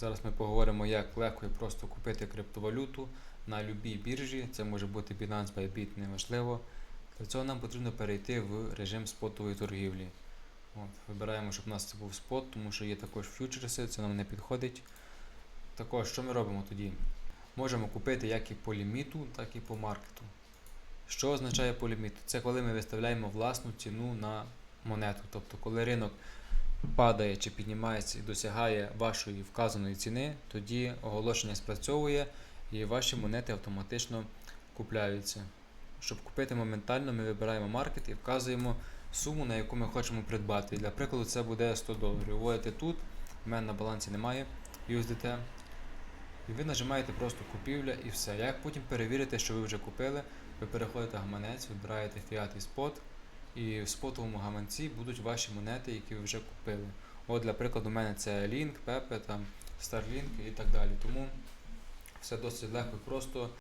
Зараз ми поговоримо, як легко і просто купити криптовалюту на любій біржі. Це може бути Binance, Bybit, неважливо. Для цього нам потрібно перейти в режим спотової торгівлі. От, вибираємо, щоб у нас це був спот, тому що є також фьючерси, це нам не підходить. Також, що ми робимо тоді? Можемо купити як і по ліміту, так і по маркету. Що означає по ліміту? Це коли ми виставляємо власну ціну на монету. Тобто, коли ринок падає чи піднімається і досягає вашої вказаної ціни, тоді оголошення спрацьовує і ваші монети автоматично купляються. Щоб купити моментально, ми вибираємо маркет і вказуємо суму, на яку ми хочемо придбати. Для прикладу, це буде 100 доларів. Вводите тут, в мене на балансі немає USDT. І ви нажимаєте просто купівля і все. Як потім перевірите, що ви вже купили, ви переходите в гаманець, вибираєте фіат і спот, і в спотовому гаманці будуть ваші монети, які ви вже купили. От, для прикладу, у мене це Link, Pepe, там, Starlink і так далі. Тому все досить легко і просто.